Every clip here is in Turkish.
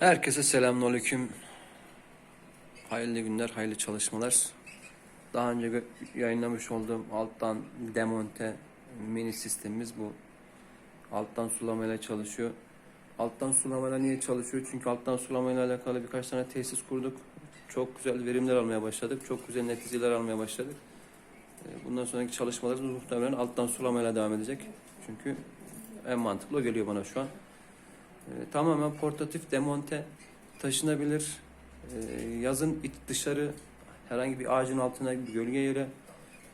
Herkese selamünaleyküm. Hayırlı günler, hayırlı çalışmalar. Daha önce yayınlamış olduğum alttan demonte mini sistemimiz bu. Alttan sulamayla çalışıyor. Alttan sulamayla niye çalışıyor? Çünkü alttan sulamayla alakalı birkaç tane tesis kurduk. Çok güzel verimler almaya başladık. Çok güzel neticeler almaya başladık. Ee, Bundan sonraki çalışmalarımız muhtemelen alttan sulamayla devam edecek. Çünkü en mantıklı o geliyor bana şu an. Ee, tamamen portatif demonte taşınabilir. Ee, yazın dışarı herhangi bir ağacın altına bir gölge yere,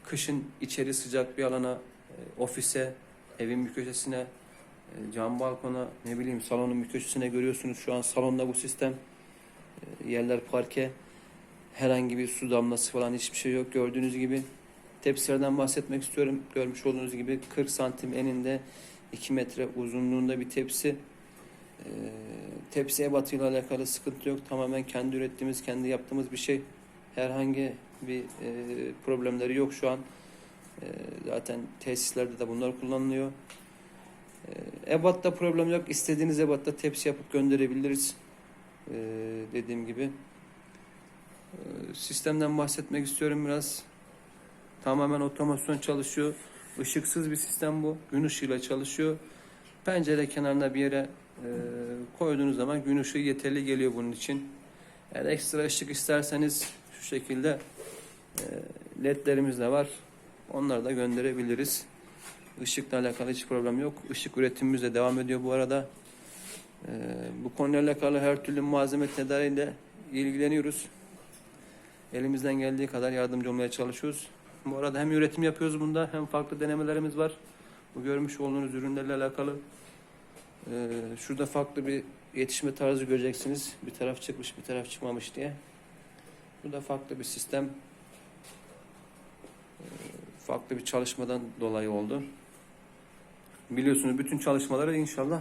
kışın içeri sıcak bir alana, e, ofise, evin bir köşesine, e, cam balkona, ne bileyim salonun bir köşesine görüyorsunuz. Şu an salonda bu sistem. E, yerler parke. Herhangi bir su damlası falan hiçbir şey yok gördüğünüz gibi. Tepsilerden bahsetmek istiyorum. Görmüş olduğunuz gibi 40 santim eninde 2 metre uzunluğunda bir tepsi. Ee, tepsi ebatıyla alakalı sıkıntı yok. Tamamen kendi ürettiğimiz, kendi yaptığımız bir şey. Herhangi bir e, problemleri yok şu an. E, zaten tesislerde de bunlar kullanılıyor. E, ebatta problem yok. İstediğiniz ebatta tepsi yapıp gönderebiliriz. E, dediğim gibi. E, sistemden bahsetmek istiyorum biraz. Tamamen otomasyon çalışıyor. Işıksız bir sistem bu. Gün ışığıyla çalışıyor. Pencere kenarına bir yere e, koyduğunuz zaman gün ışığı yeterli geliyor bunun için. Eğer ekstra ışık isterseniz şu şekilde e, ledlerimiz de var. Onları da gönderebiliriz. Işıkla alakalı hiç problem yok. Işık üretimimiz de devam ediyor bu arada. E, bu konuyla alakalı her türlü malzeme tedariğiyle ilgileniyoruz. Elimizden geldiği kadar yardımcı olmaya çalışıyoruz. Bu arada hem üretim yapıyoruz bunda hem farklı denemelerimiz var. Bu görmüş olduğunuz ürünlerle alakalı. Ee, şurada farklı bir yetişme tarzı göreceksiniz. Bir taraf çıkmış, bir taraf çıkmamış diye. Bu da farklı bir sistem. Ee, farklı bir çalışmadan dolayı oldu. Biliyorsunuz bütün çalışmaları inşallah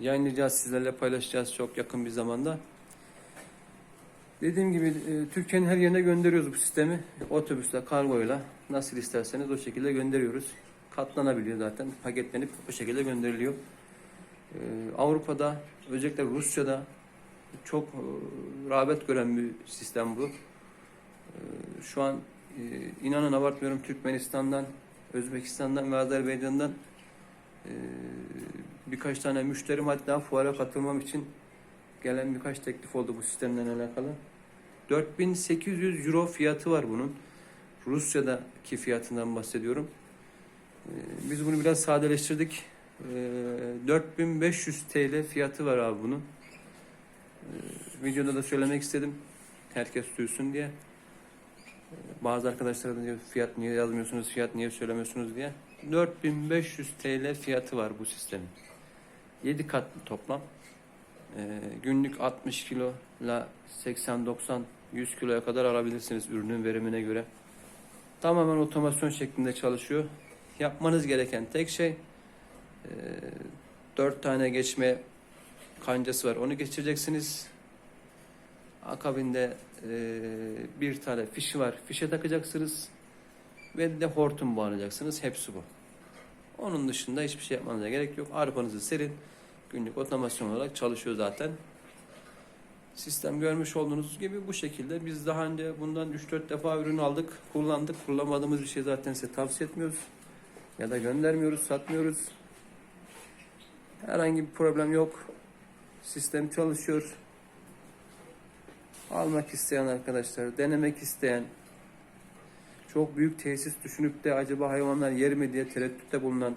yayınlayacağız, sizlerle paylaşacağız çok yakın bir zamanda. Dediğim gibi e, Türkiye'nin her yerine gönderiyoruz bu sistemi. Otobüsle, kargoyla nasıl isterseniz o şekilde gönderiyoruz. Katlanabiliyor zaten. Paketlenip o şekilde gönderiliyor. Ee, Avrupa'da özellikle Rusya'da çok e, rağbet gören bir sistem bu. Ee, şu an e, inanın abartmıyorum Türkmenistan'dan, Özbekistan'dan ve Azerbaycan'dan e, birkaç tane müşterim hatta fuara katılmam için gelen birkaç teklif oldu bu sistemden alakalı. 4800 euro fiyatı var bunun. Rusya'daki fiyatından bahsediyorum. Ee, Biz bunu biraz sadeleştirdik. Ee, 4500 TL fiyatı var abi bunun. Ee, Videoda da söylemek istedim. Herkes duysun diye. Ee, Bazı arkadaşlar da diyor fiyat niye yazmıyorsunuz, fiyat niye söylemiyorsunuz diye. 4500 TL fiyatı var bu sistemin. 7 katlı toplam. Ee, günlük 60 kilo ile 80-90 100 kiloya kadar alabilirsiniz ürünün verimine göre. Tamamen otomasyon şeklinde çalışıyor. Yapmanız gereken tek şey e, 4 tane geçme kancası var. Onu geçireceksiniz. Akabinde e, bir tane fişi var. Fişe takacaksınız. Ve de hortum bağlayacaksınız. Hepsi bu. Onun dışında hiçbir şey yapmanıza gerek yok. Arpanızı serin. Günlük otomasyon olarak çalışıyor zaten. Sistem görmüş olduğunuz gibi bu şekilde. Biz daha önce bundan 3-4 defa ürün aldık, kullandık. Kullanmadığımız bir şey zaten size tavsiye etmiyoruz. Ya da göndermiyoruz, satmıyoruz. Herhangi bir problem yok. Sistem çalışıyor. Almak isteyen arkadaşlar, denemek isteyen, çok büyük tesis düşünüp de acaba hayvanlar yer mi diye tereddütte bulunan,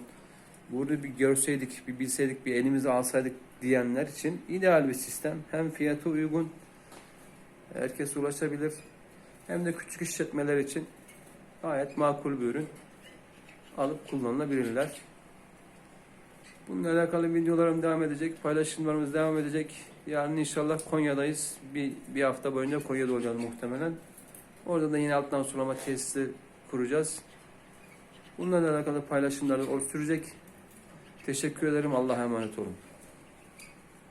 burada bir görseydik, bir bilseydik, bir elimize alsaydık diyenler için ideal bir sistem. Hem fiyatı uygun, herkes ulaşabilir, hem de küçük işletmeler için gayet makul bir ürün. Alıp kullanılabilirler. Bununla alakalı videolarım devam edecek, paylaşımlarımız devam edecek. Yarın inşallah Konya'dayız. Bir, bir hafta boyunca Konya'da olacağız muhtemelen. Orada da yine alttan sulama tesisi kuracağız. Bunlarla alakalı paylaşımlar sürecek. Teşekkür ederim. Allah'a emanet olun.